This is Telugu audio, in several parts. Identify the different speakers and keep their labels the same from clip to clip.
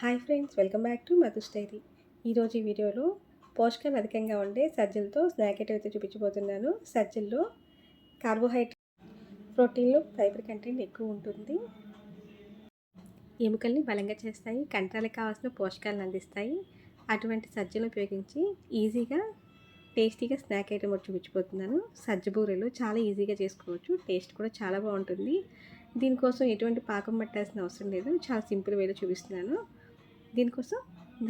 Speaker 1: Hi friends welcome back to Madhu's diary. ఈరోజు ఈ వీడియోలో పోషకాలు అధికంగా ఉండే సజ్జలతో స్నాక్ ఐటమ్ అయితే చూపించబోతున్నాను. సజ్జల్లో కార్బోహైడ్రేట్ ప్రోటీన్లు ఫైబర్ కంటెంట్ ఎక్కువ ఉంటుంది. ఎముకల్ని బలంగా చేస్తాయి కంట్రాలకు కావాల్సిన పోషకాలను అందిస్తాయి. అటువంటి సజ్జలు ఉపయోగించి ఈజీగా టేస్టీగా స్నాక్ ఐటమ్ ఒకటి చూపించబోతున్నాను. సజ్జ బూరెలు చాలా ఈజీగా చేసుకోవచ్చు టేస్ట్ కూడా చాలా బాగుంటుంది. దీనికోసం ఎటువంటి పాకం పట్టాల్సిన అవసరం లేదు చాలా సింపుల్ వేలో చూపిస్తున్నాను. దీనికోసం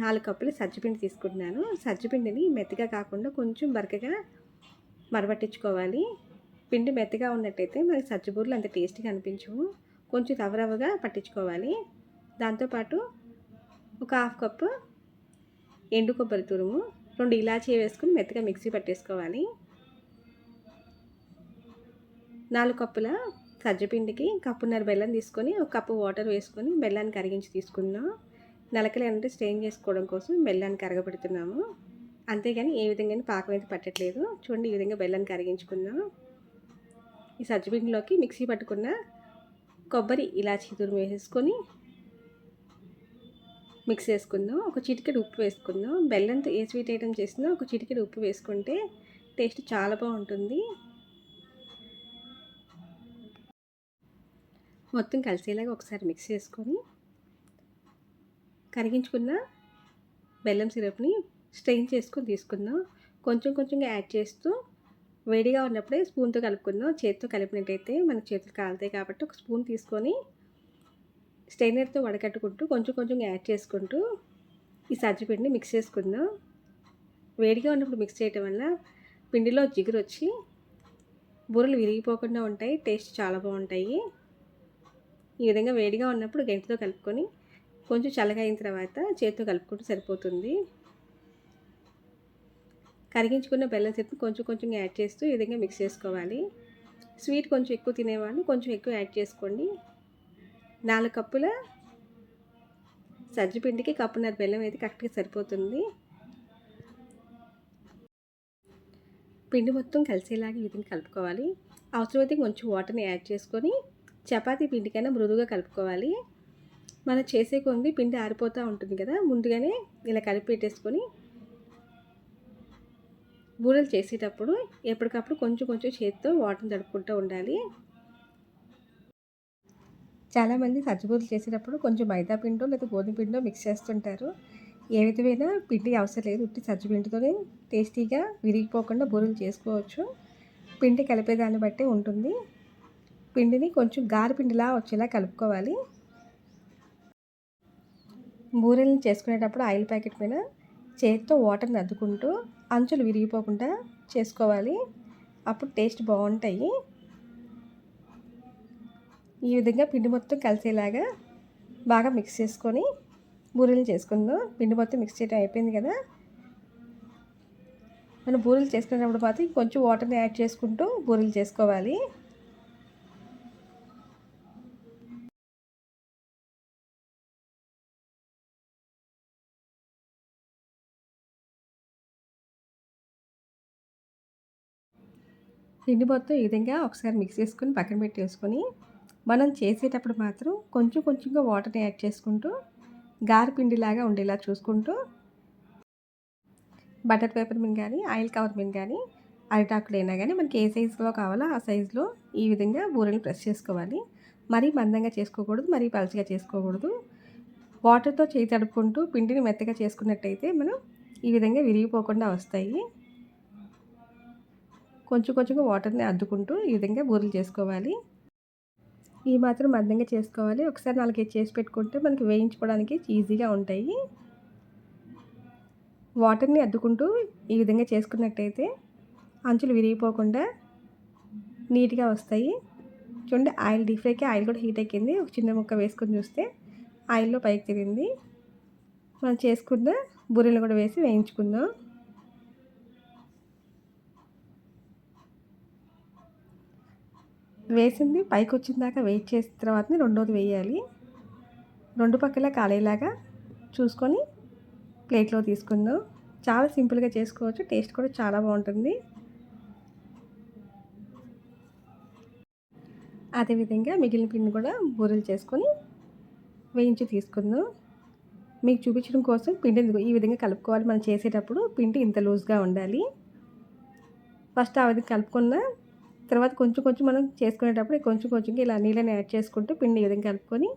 Speaker 1: నాలుగు కప్పులు సజ్జపిండి తీసుకుంటున్నాను. సజ్జపిండిని మెత్తగా కాకుండా కొంచెం బరకగా మరబట్టించుకోవాలి. పిండి మెత్తగా ఉన్నట్టయితే మనకి సజ్జబూరలు అంత టేస్టీగా అనిపించవు. కొంచెం రవ్వ రవ్వగా పట్టించుకోవాలి దాంతోపాటు ఒక హాఫ్ కప్పు ఎండు కొబ్బరి తురుము రెండు ఇలాచీ వేసుకుని మెత్తగా మిక్సీ పట్టేసుకోవాలి. నాలుగు కప్పుల సజ్జపిండికి కప్పున్నర బెల్లం తీసుకొని ఒక కప్పు వాటర్ వేసుకొని బెల్లాన్ని కరిగించి తీసుకుందాం. నలకలు అంటే స్టెయిన్ చేసుకోవడం కోసం బెల్లాన్ని కరగబెడుతున్నాము. అంతేగాని ఏ విధంగా పాకం అయితే పట్టట్లేదు. చూడండి ఈ విధంగా బెల్లాన్ని కరిగించుకుందాం ఈ సజ్జబిండిలోకి మిక్సీ పట్టుకున్న కొబ్బరి ఇలాచీ తురుము వేసుకొని మిక్స్ చేసుకుందాం. ఒక చిటికెడు ఉప్పు వేసుకుందాం. బెల్లంతో ఏ స్వీట్ ఐటమ్ చేసినా ఒక చిటికెడు ఉప్పు వేసుకుంటే టేస్ట్ చాలా బాగుంటుంది. మొత్తం కలిసేలాగా ఒకసారి మిక్స్ చేసుకొని కరిగించుకున్న బెల్లం సిరప్ని స్ట్రెయిన్ చేసుకొని తీసుకుందాం. కొంచెం కొంచెంగా యాడ్ చేస్తూ వేడిగా ఉన్నప్పుడే స్పూన్తో కలుపుకుందాం. చేతితో కలిపినట్టయితే మన చేతులు కాలుతాయి కాబట్టి ఒక స్పూన్ తీసుకొని స్టెయినర్తో వడకట్టుకుంటూ కొంచెం కొంచెం యాడ్ చేసుకుంటూ ఈ సజ్జపిండిని మిక్స్ చేసుకుందాం. వేడిగా ఉన్నప్పుడు మిక్స్ చేయటం వల్ల పిండిలో జిగురు వచ్చి బూరలు విరిగిపోకుండా ఉంటాయి టేస్ట్ చాలా బాగుంటాయి. ఈ విధంగా వేడిగా ఉన్నప్పుడు గంటతో కలుపుకొని కొంచెం చల్లగా అయిన తర్వాత చేతితో కలుపుకుంటూ సరిపోతుంది. కరిగించుకున్న బెల్లం చెట్టు కొంచెం కొంచెం యాడ్ చేస్తూ ఈ విధంగా మిక్స్ చేసుకోవాలి. స్వీట్ కొంచెం ఎక్కువ తినేవాళ్ళు కొంచెం ఎక్కువ యాడ్ చేసుకోండి. నాలుగు కప్పుల సజ్జపిండికి కప్పున్నర బెల్లం అయితే కరెక్ట్గా సరిపోతుంది. పిండి మొత్తం కలిసేలాగా ఈ విధంగా కలుపుకోవాలి. అవసరమైతే కొంచెం వాటర్ని యాడ్ చేసుకొని చపాతీ పిండికైనా మృదుగా కలుపుకోవాలి. మనం చేసే కొంది పిండి ఆరిపోతూ ఉంటుంది కదా ముందుగానే ఇలా కలిపి పెట్టేసుకొని బూరెలు చేసేటప్పుడు ఎప్పటికప్పుడు కొంచెం కొంచెం చేతితో వాటర్ని తడుపుకుంటూ ఉండాలి. చాలామంది సజ్జబూరలు చేసేటప్పుడు కొంచెం మైదా పిండో లేదా గోధుమ పిండో మిక్స్ చేస్తుంటారు. ఏ విధమైన పిండి అవసరం లేదు ఉట్టి సజ్జపిండితోనే టేస్టీగా విరిగిపోకుండా బూరెలు చేసుకోవచ్చు. పిండి కలిపేదాన్ని బట్టి ఉంటుంది. పిండిని కొంచెం గారి పిండిలా వచ్చేలా కలుపుకోవాలి. బూరెలను చేసుకునేటప్పుడు ఆయిల్ ప్యాకెట్ మీద చేతితో వాటర్ని అద్దుకుంటూ అంచులు విరిగిపోకుండా చేసుకోవాలి. అప్పుడు టేస్ట్ బాగుంటాయి. ఈ విధంగా పిండి మొత్తం కలిసేలాగా బాగా మిక్స్ చేసుకొని బూరెలు చేసుకుందాం. పిండి మొత్తం మిక్స్ చేయడం అయిపోయింది కదా. మనం బూరెలు చేసుకునేటప్పుడు మాత్రం కొంచెం వాటర్ని యాడ్ చేసుకుంటూ బూరెలు చేసుకోవాలి. పిండి మొత్తం ఈ విధంగా ఒకసారి మిక్స్ చేసుకొని పక్కన పెట్టేసుకొని మనం చేసేటప్పుడు మాత్రం కొంచెం కొంచెంగా వాటర్ని యాడ్ చేసుకుంటూ గారపిండిలాగా ఉండేలా చూసుకుంటూ బటర్ పేపర్ మీద కానీ ఆయిల్ కవర్ మీద కానీ అరిటాకులైనా కానీ మనకి ఏ సైజులో కావాలో ఆ సైజులో ఈ విధంగా బూరెలు ప్రెస్ చేసుకోవాలి. మరీ మందంగా చేసుకోకూడదు మరీ పలచగా చేసుకోకూడదు. వాటర్తో చేయి తడుపుకుంటూ పిండిని మెత్తగా చేసుకున్నట్టయితే మనం ఈ విధంగా విరిగిపోకుండా వస్తాయి. కొంచెం కొంచెంగా వాటర్ని అద్దుకుంటూ ఈ విధంగా బూరెలు చేసుకోవాలి. ఈ మాత్రం మందంగా చేసుకోవాలి. ఒకసారి నాలుగైదు చేసి పెట్టుకుంటే మనకి వేయించుకోవడానికి ఈజీగా ఉంటాయి. వాటర్ని అద్దుకుంటూ ఈ విధంగా చేసుకున్నట్టయితే అంచులు విరిగిపోకుండా నీట్గా వస్తాయి. చూడండి ఆయిల్ డీప్ ఫ్రైకి ఆయిల్ కూడా హీట్ ఎక్కింది ఒక చిన్న ముక్క వేసుకొని చూస్తే ఆయిల్లో పైకి తిరిగింది. మనం చేసుకున్న బూరెలు కూడా వేసి వేయించుకుందాం. వేసింది. పైకి వచ్చిన దాకా వెయిట్ చేసిన తర్వాతనే రెండోది వేయాలి. రెండు పక్కల కాలేలాగా చూసుకొని ప్లేట్లో తీసుకుందాం. చాలా సింపుల్గా చేసుకోవచ్చు. టేస్ట్ కూడా చాలా బాగుంటుంది. అదేవిధంగా మిగిలిన పిండి కూడా బూరెలు చేసుకొని వేయించి తీసుకుందాం. మీకు చూపించడం కోసం పిండిని ఈ విధంగా కలుపుకోవాలి. మనం చేసేటప్పుడు పిండి ఇంత లూజ్గా ఉండాలి. ఫస్ట్ ఆ విధంగా కలుపుకున్న తర్వాత కొంచెం కొంచెం మనం చేసుకునేటప్పుడు కొంచెం కొంచెం ఇలా నీళ్ళని యాడ్ చేసుకుంటూ పిండి ఈ విధంగా కలుపుకొని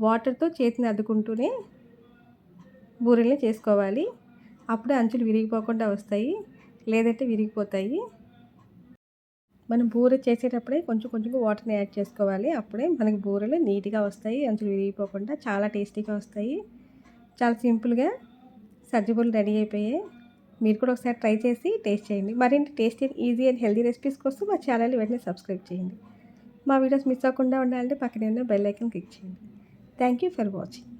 Speaker 1: వాటర్తో చేతిని అద్దుకుంటూనే బూరెల్ని చేసుకోవాలి. అప్పుడే అంచులు విరిగిపోకుండా వస్తాయి లేదంటే విరిగిపోతాయి. మనం బూరె చేసేటప్పుడే కొంచెం కొంచెం వాటర్ని యాడ్ చేసుకోవాలి. అప్పుడే మనకి బూరెలు నీట్గా వస్తాయి అంచులు విరిగిపోకుండా చాలా టేస్టీగా వస్తాయి. చాలా సింపుల్గా సజ్జబూలు రెడీ అయిపోయాయి. మీరు కూడా ఒకసారి ట్రై చేసి టేస్ట్ చేయండి. మరిన్ని tasty easy and healthy recipes కోసం మా ఛానల్ వెంటనే సబ్స్క్రైబ్ చేయండి. మా వీడియోస్ మిస్ అవ్వకుండా ఉండాలంటే పక్కనే ఉన్న బెల్ ఐకన్ క్లిక్ చేయండి. Thank you for watching.